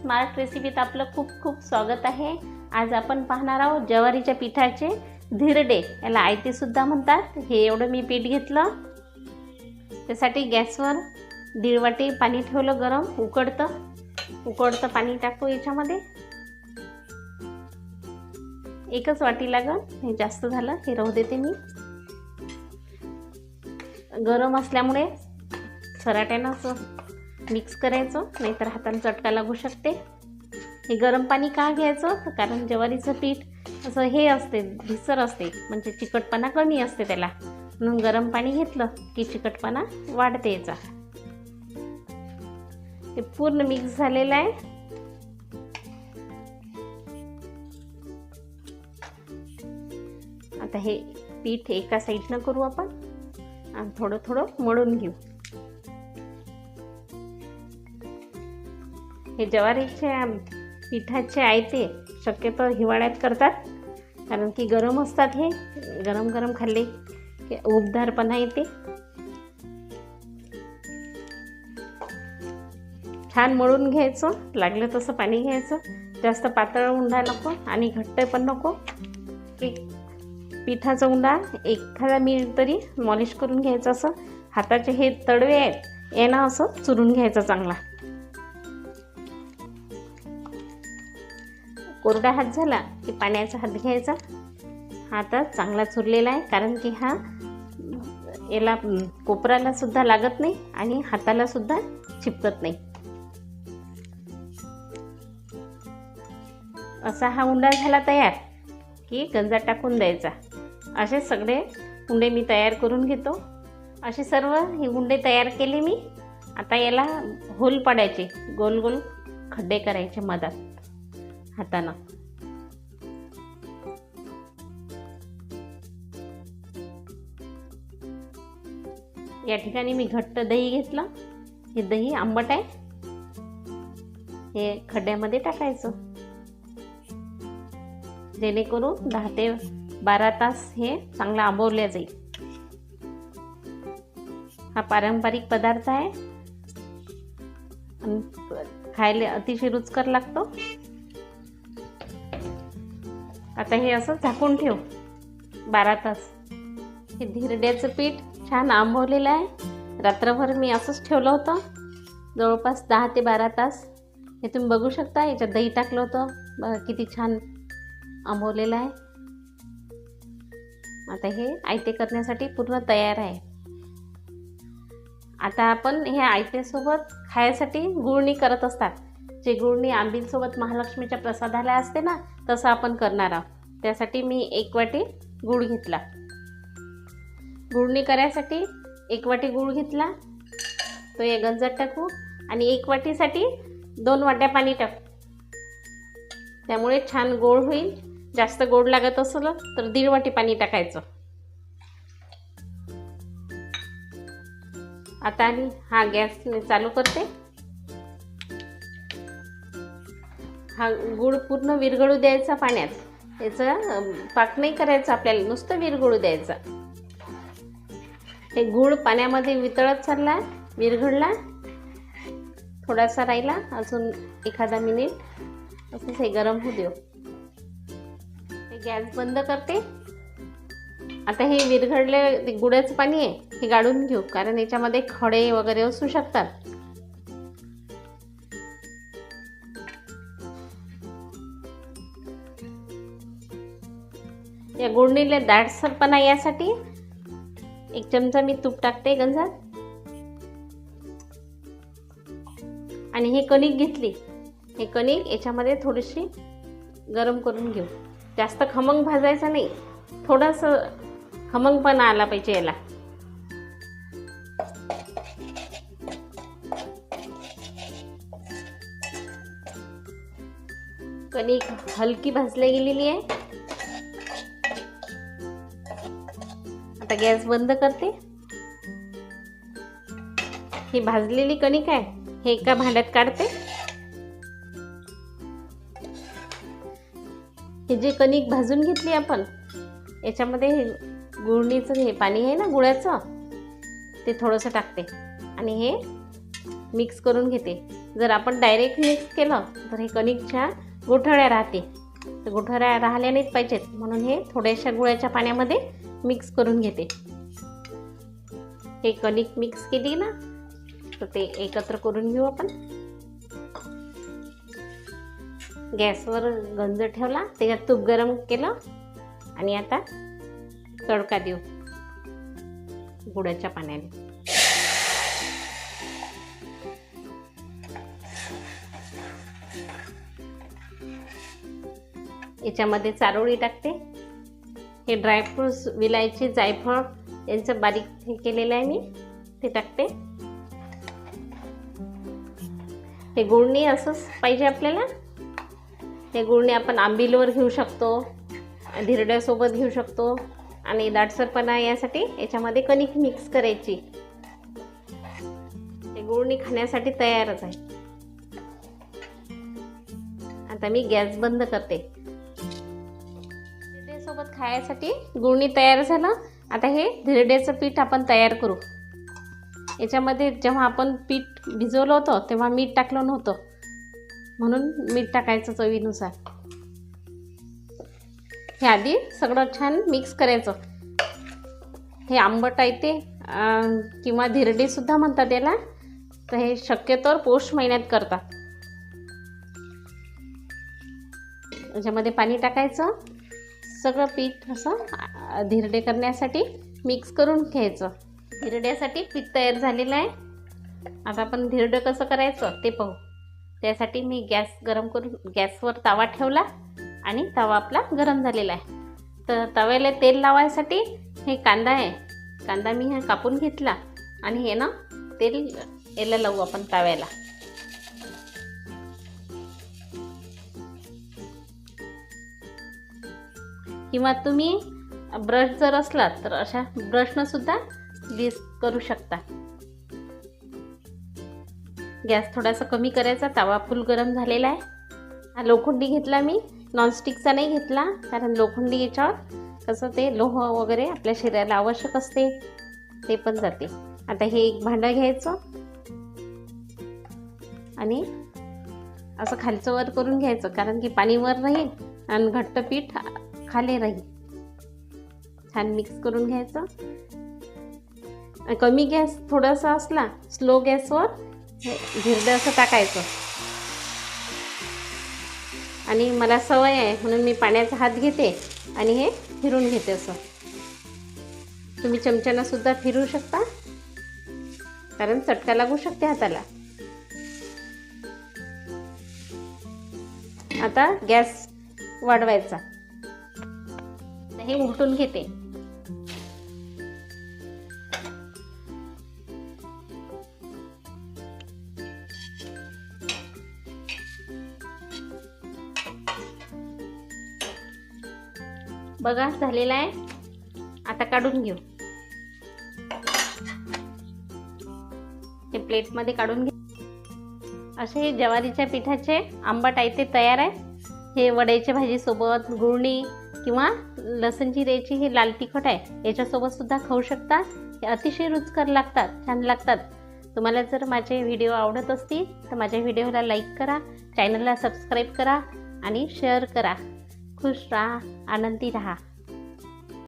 Smart रेसिपीत आपलं खूप खूप स्वागत आहे. आज आपण पाहणार आहोत ज्वारीच्या पिठाचे धिरडे. याला आयतेसुद्धा म्हणतात. हे एवढं मी पीठ घेतलं. त्यासाठी गॅसवर दीड वाटी पाणी ठेवलं गरम. उकडतं. उकडतं पाणी टाकू याच्यामध्ये. एकच वाटी लागल. हे जास्त झालं. हे राहू देते मी. गरम असल्यामुळे सराट्यानं मिक्स करायचं नाहीतर हाताला चटका लागू शकते. हे गरम पाणी का घ्यायचं? तर कारण ज्वारीचं पीठ असं हे असते भिसर असते म्हणजे चिकटपणा कमी असते त्याला. म्हणून गरम पाणी घेतलं की चिकटपणा वाढते याचा. हे पूर्ण मिक्स झालेलं आहे. आता हे पीठ एका साईडनं करू आपण. आणि थोडं थोडं मळून घेऊ. हे ज्वारीच्या पिठाचे आयते शक्यतो हिवाळ्यात करतात. कारण की गरम असतात हे गरम गरम खाल्ले की उबदारपणा येते. छान मळून घ्यायचं लागलं तसं पाणी घ्यायचं. जास्त पातळ उंडा नको आणि घट्ट पण नको. की पिठाचा उंडा एखादा मिनिट तरी मॉलिश करून घ्यायचं असं. हाताचे हे तडवे आहेत यांना असं चुरून घ्यायचं चांगला. कोरडा हात झाला की पाण्याचा हात घ्यायचा. हा आता चांगला चुरलेला आहे कारण की हा याला कोपराला सुद्धा लागत नाही आणि हाताला सुद्धा चिपकत नाही. असा हा उंडा झाला तयार की गंजा टाकून द्यायचा. असे सगळे उंडे मी तयार करून घेतो. असे सर्व हे उंडे तयार केले मी. आता याला होल पाडायचे गोल गोल खड्डे करायचे मधात. हातानं. या ठिकाणी मी घट्ट दही घेतलं. हे दही आंबट आहे. हे खड्ड्यामध्ये टाकायचं. जेणेकरून दहा ते बारा तास हे चांगलं आंबवल्या जाईल. हा पारंपरिक पदार्थ आहे. खायला अतिशय रुचकर लागतो. आता हे असं झाकून ठेव. बारा तास. हे धिरड्याचं पीठ छान आंबवलेलं आहे. रात्रभर मी असंच ठेवलं होतं. जवळपास दहा ते बारा तास. हे तुम्ही बघू शकता याच्यात दही टाकलं होतं. बघा किती छान आंबवलेलं आहे. आता हे आयते करण्यासाठी पूर्ण तयार आहे. आता आपण हे आयतेसोबत खायसाठी गुळणी करत असतात. जे गुळणी आंबीलसोबत महालक्ष्मीच्या प्रसादाला असते ना तसं आपण करणार आहोत. त्यासाठी मी एक वाटी गूळ घेतला. गुळणी करायसाठी एक वाटी गूळ घेतला. तो या गंजात टाकू आणि एक वाटीसाठी दोन वाट्या पाणी टाकू. त्यामुळे छान गोड होईल. जास्त गोड लागत असलं तर दीड वाटी पाणी टाकायचं. आता आणि हा गॅस मी चालू करते. हा गूळ पूर्ण विरघळू द्यायचा पाण्यात. याचा पाक नाही करायचा आपल्याला नुसतं विरघळू द्यायचा. हे गूळ पाण्यामध्ये वितळत चालला विरघळला. थोडासा राहिला अजून एखादा मिनिट. असंच हे गरम होऊ देऊ. हे गॅस बंद करते. आता हे विरघडले गुळाचं पाणी आहे हे गाळून घेऊ कारण याच्यामध्ये खडे वगैरे असू शकतात. या गुळणीला दाटसरपणा यासाठी एक चमचा मी तूप टाकते गंजात. आणि हे कणिक घेतली. हे कणिक याच्यामध्ये थोडीशी गरम करून घेऊ. जास्त खमंग भाजायचं नाही. थोडंसं खमंगपणा आला पाहिजे याला. कणिक हलकी भाजल्या गेलेली आहे. आता गॅस बंद करते. ही भाजलेली कणिक आहे हे एका भांड्यात काढते. हे जे कणिक भाजून घेतली आपण याच्यामध्ये हे गुळणीचं हे पाणी आहे ना गुळाचं ते थोडंसं टाकते. आणि हे मिक्स करून घेते. जर आपण डायरेक्ट मिक्स केलं तर हे कणिकच्या गोठळ्या राहते तर गोठळ्या राहिल्या नाहीत पाहिजेत. म्हणून हे थोड्याशा गुळाच्या पाण्यामध्ये मिक्स करून घेते. हे कणिक मिक्स केली ना तर ते एकत्र करून घेऊ आपण. गॅसवर गंज ठेवला त्याच्यात तूप गरम केलं आणि आता तडका देऊ गुडाच्या पाण्याने. याच्यामध्ये चारोळी टाकते. हे ड्रायफ्रूट्स विलायची जायफळ यांचं बारीक हे केलेलं आहे मी. ते टाकते. हे गुळणी असंच पाहिजे आपल्याला. हे गुळणी आपण आंबिलवर घेऊ शकतो धिरड्यासोबत घेऊ शकतो आणि दाटसरपणा यासाठी याच्यामध्ये कणिक मिक्स करायची. हे गुळणी खाण्यासाठी तयारच आहे. आता मी गॅस बंद करते. सोबत खाण्यासाठी गुळणी तयार झालं. आता हे धिरड्याचं पीठ आपण तयार करू. याच्यामध्ये जेव्हा आपण पीठ भिजवलं होतं तेव्हा मीठ टाकलं नव्हतं. म्हणून मीठ टाकायचं चवीनुसार. हे आधी सगळं छान मिक्स करायचं. हे आंबट आहे ते किंवा धिरडीसुद्धा म्हणतात याला. तर हे शक्यतोवर पौष महिन्यात करतात. याच्यामध्ये पाणी टाकायचं. सगळं पीठ असं धिरडे करण्यासाठी मिक्स करून घ्यायचं. धिरड्यासाठी पीठ तयार झालेलं आहे. आता आपण धिरडं कसं करायचं ते पाहू. त्यासाठी मी गॅस गरम करून गॅसवर तवा ठेवला आणि तवा आपला गरम झालेला आहे. तर तव्याला तेल लावायसाठी हे कांदा आहे. कांदा मी हा कापून घेतला आणि हे ना तेल याला लावू आपण तव्याला. किंवा तुम्ही ब्रश जर असला तर अशा ब्रशनं सुद्धा ग्रीस करू शकता. गॅस थोडासा कमी करायचा तवा फुल गरम झालेला आहे. हा लोखंडी घेतला मी नॉनस्टिकचा नाही घेतला कारण लोखंडी याच्यावर कसं ते लोह वगैरे आपल्या शरीराला आवश्यक असते ते पण जाते. आता हे एक भांडं घ्यायचं. आणि असं खालचं वर करून घ्यायचं कारण की पाणी वर राहील आणि घट्ट पीठ खाली राहील. छान मिक्स करून घ्यायचं. कमी गॅस थोडासा असला स्लो गॅसवर हे असं टाकायचं. आणि मला सवय आहे म्हणून मी पाण्याचा हात घेते आणि हे फिरून घेते असं. तुम्ही चमच्यानं सुद्धा फिरू शकता. कारण चटका लागू शकते हाताला. आता गॅस वाढवायचा. हे उलटून घेते. बघा झालेला आहे. आता काढून घेऊ. हे प्लेटमध्ये काढून घे. असे हे ज्वारीच्या पिठाचे आंबट आहे ते तयार आहे. हे वड्याच्या भाजीसोबत गुळणी किंवा लसण जिऱ्याची हे लाल तिखट आहे याच्यासोबतसुद्धा खाऊ शकता हे अतिशय रुचकर लागतात छान लागतात. तुम्हाला जर माझे व्हिडिओ आवडत असतील तर माझ्या व्हिडिओला लाईक करा चॅनलला सबस्क्राईब करा आणि शेअर करा. खुश राहा आनंदी राहा.